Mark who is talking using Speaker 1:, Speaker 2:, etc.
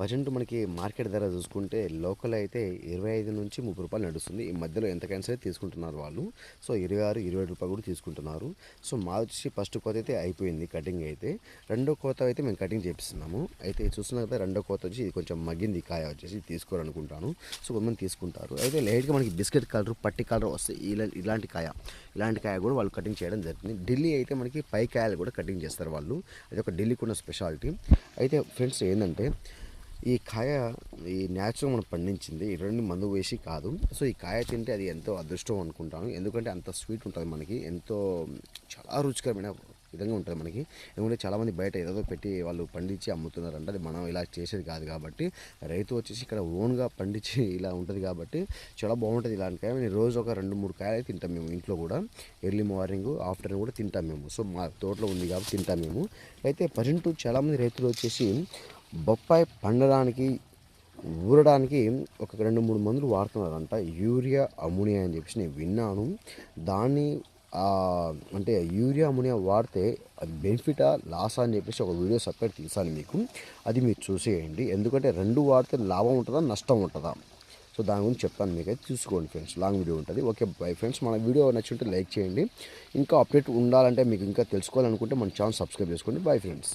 Speaker 1: Present మనకి market ధర చూసుకుంటే లోకల్ అయితే ఇరవై ఐదు నుంచి ముప్పై రూపాయలు నడుస్తుంది. ఈ మధ్యలో ఎంతకైనా సరే తీసుకుంటున్నారు వాళ్ళు? సో ఇరవై ఆరు ఇరవై ఏడు రూపాయలు కూడా తీసుకుంటున్నారు. సో మా వచ్చి ఫస్ట్ కోత అయితే అయిపోయింది కటింగ్ అయితే. రెండో కోత అయితే మేము కటింగ్ చేపిస్తున్నాము. అయితే చూస్తున్నా కదా రెండో కోత వచ్చి ఇది కొంచెం మగ్గింది కాయ వచ్చేసి తీసుకోవాలనుకుంటాను. సో కొంతమంది తీసుకుంటారు. అయితే లైట్గా మనకి బిస్కెట్ కలర్ పట్టి కలర్ వస్తాయి. ఇలా ఇలాంటి కాయ ఇలాంటి కాయ కూడా వాళ్ళు కటింగ్ చేయడం జరుగుతుంది ఢిల్లీ అయితే మనకి పై కాయలు కూడా కటింగ్ చేస్తారు వాళ్ళు. అది ఒక ఢిల్లీకి ఉన్న స్పెషాలిటీ అయితే ఫ్రెండ్స్ ఏంటంటే ఈ కాయ ఈ న్యాచురల్ మనం పండించింది. ఈ రెండు మందు వేసి కాదు. సో ఈ కాయ తింటే అది ఎంతో అదృష్టం అనుకుంటాను. ఎందుకంటే అంత స్వీట్ ఉంటుంది మనకి. ఎంతో చాలా రుచికరమైన విధంగా ఉంటుంది మనకి. ఎందుకంటే చాలామంది బయట ఏదో పెట్టి వాళ్ళు పండించి అమ్ముతున్నారంట అది మనం ఇలా చేసేది కాదు కాబట్టి రైతు వచ్చేసి ఇక్కడ ఓన్గా పండించి ఇలా ఉంటుంది కాబట్టి చాలా బాగుంటుంది ఇలాంటి కాయ. నేను రోజు ఒక రెండు మూడు కాయలు తింటాం మేము ఇంట్లో కూడా. ఎర్లీ మార్నింగ్ ఆఫ్టర్నూన్ కూడా తింటాం మేము. సో మా తోటలో ఉంది కాబట్టి తింటాం మేము. అయితే ప్రజెంట్ చాలామంది రైతులు వచ్చేసి బొప్పాయి పండడానికి ఊరడానికి ఒక రెండు మూడు మందులు వాడుతున్నారంట. యూరియా అమోనియా అని చెప్పేసి నేను విన్నాను. దాన్ని అంటే యూరియా అమోనియా వాడితే అది బెనిఫిటా లాసా అని చెప్పేసి ఒక వీడియో సపరేట్ తీసాను మీకు? అది మీరు చూసేయండి. ఎందుకంటే రెండు వాడితే లాభం ఉంటుందా నష్టం ఉంటుందా? సో దాని గురించి చెప్తాను మీకు. అయితే చూసుకోండి ఫ్రెండ్స్. లాంగ్ వీడియో ఉంటుంది. Okay bye friends. మన వీడియో నచ్చుంటే లైక్ చేయండి. ఇంకా అప్డేట్ ఉండాలంటే మీకు ఇంకా తెలుసుకోవాలనుకుంటే మన ఛానల్ సబ్స్క్రైబ్ చేసుకోండి. Bye friends.